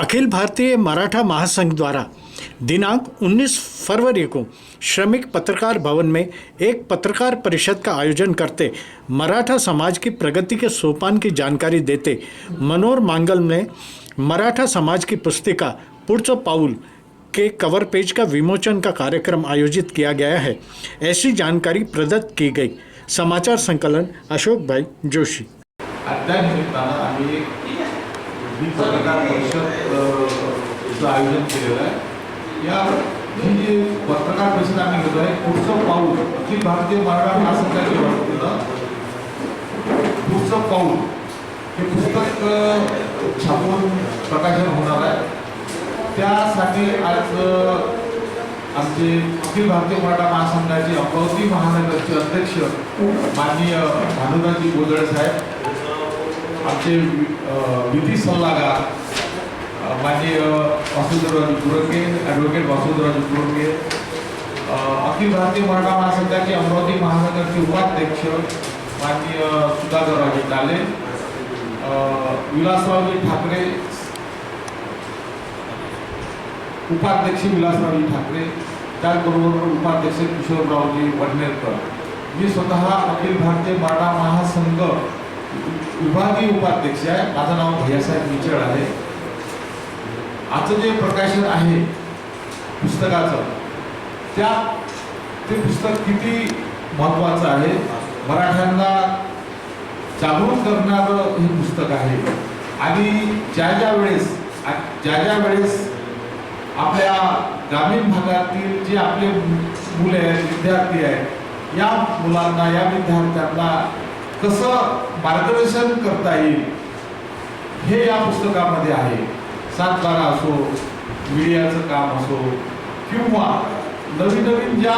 अखिल भारतीय मराठा महासंघ द्वारा दिनांक 19 फरवरी को श्रमिक पत्रकार भवन में एक पत्रकार परिषद का आयोजन करते मराठा समाज की प्रगति के सोपान की जानकारी देते मनोर मांगल ने मराठा समाज की पुस्तिका पुढचं पाउल के कवर पेज का विमोचन का कार्यक्रम आयोजित किया गया है। ऐसी जानकारी प्रदत्त की गई। समाचार संकलन अशोक भाई जोशी। ही पत्रकार परिषद चं आयोजन केलेलं आहे. या ही जी पत्रकार परिषद आम्ही घेतो आहे पुढचं पाऊल अखिल भारतीय मराठा महासंघाच्या वतीनं पुढचं पाऊल. हे पुस्तक छापून प्रकाशन होणार आहे. त्यासाठी आज आमचे अखिल भारतीय मराठा महासंघाचे अमरावती महानगरचे अध्यक्ष माननीय भानुदाजी गोदळे साहेब आमचे विधी सल्लागार अ, माननीय पुरके गुरंगे ॲडव्होकेट वासुदेवराजू गुरंगे अखिल भारतीय मराठा महासंघाचे अमरावती महानगरचे उपाध्यक्ष माननीय सुधाकरराजे डाले विलासरावजी ठाकरे उपाध्यक्ष विलासरावजी ठाकरे त्याचबरोबर उपाध्यक्ष किशोररावजी वडनेरकर. मी स्वतः अखिल भारतीय मराठा महासंघ विभागीय उपाध्यक्ष आहे. माझं नाव भैयासाहेब मिचळ आहे. आजचं जे प्रकाशन आहे पुस्तकाचं त्या ते पुस्तक किती महत्त्वाचं आहे? मराठ्यांना जागरूक करणारं हे पुस्तक आहे. आणि ज्या ज्या वेळेस ज्या ज्या वेळेस आपल्या ग्रामीण भागातील जे आपले मुले आहेत विद्यार्थी आहेत या मुलांना या विद्यार्थ्यांना कसं मार्गदर्शन करता येईल हे या पुस्तकामध्ये आहे. सातबारा असो मीडियाचं काम असो किंवा नवीन नवीन ज्या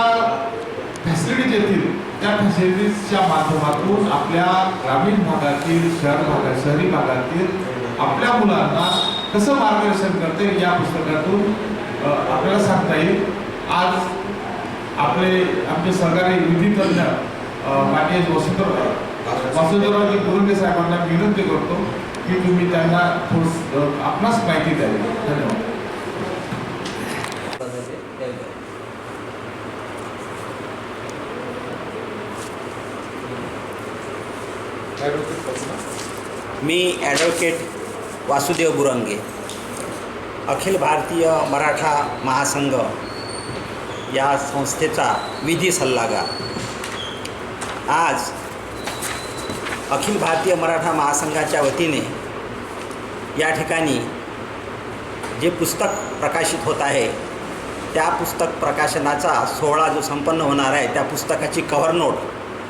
फॅसिलिटीज येतील त्या फॅसिलिटीजच्या माध्यमातून आपल्या ग्रामीण भागातील शहर भागात शहरी भागातील आपल्या मुलांना कसं मार्गदर्शन करते येईल या पुस्तकातून आपल्याला सांगता येईल. आज आपले आमचे सहकारी विधी तज्ञ अ, माननीय वसुंधर वासुदेवरावजी गुरुंगे साहेबांना मी विनंती करतो मी ॲडव्होकेट वासुदेव बुरंगे, अखिल भारतीय मराठा महासंघ या संस्थेचा विधी सल्लागार. आज अखिल भारतीय मराठा महासंघाच्या वतीने या ठिकाणी जे पुस्तक प्रकाशित होत आहे त्या पुस्तक प्रकाशनाचा सोहळा जो संपन्न होणार आहे त्या पुस्तकाची कव्हर नोट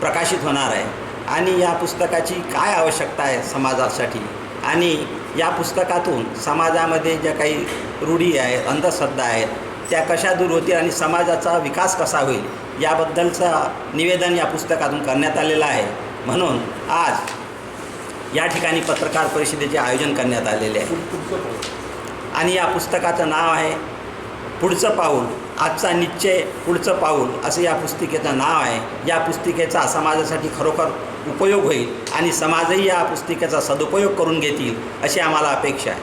प्रकाशित होणार आहे. आणि या पुस्तकाची काय आवश्यकता आहे समाजासाठी? आणि या पुस्तकातून समाजामध्ये ज्या काही रूढी आहेत अंधश्रद्धा आहेत त्या कशा दूर होतील आणि समाजाचा विकास कसा होईल याबद्दलचं निवेदन या पुस्तकातून करण्यात आलेलं आहे. म्हणून आज या ठिकाणी पत्रकार परिषदेचे आयोजन करण्यात आलेले आहे. आणि या पुस्तकाचं नाव आहे पुढचं पाऊल आजचा निश्चय पुढचं पाऊल असं या पुस्तिकेचं नाव आहे. या पुस्तिकेचा समाजासाठी खरोखर उपयोग होईल आणि समाजही या पुस्तिकेचा सदुपयोग करून घेतील अशी आम्हाला अपेक्षा आहे.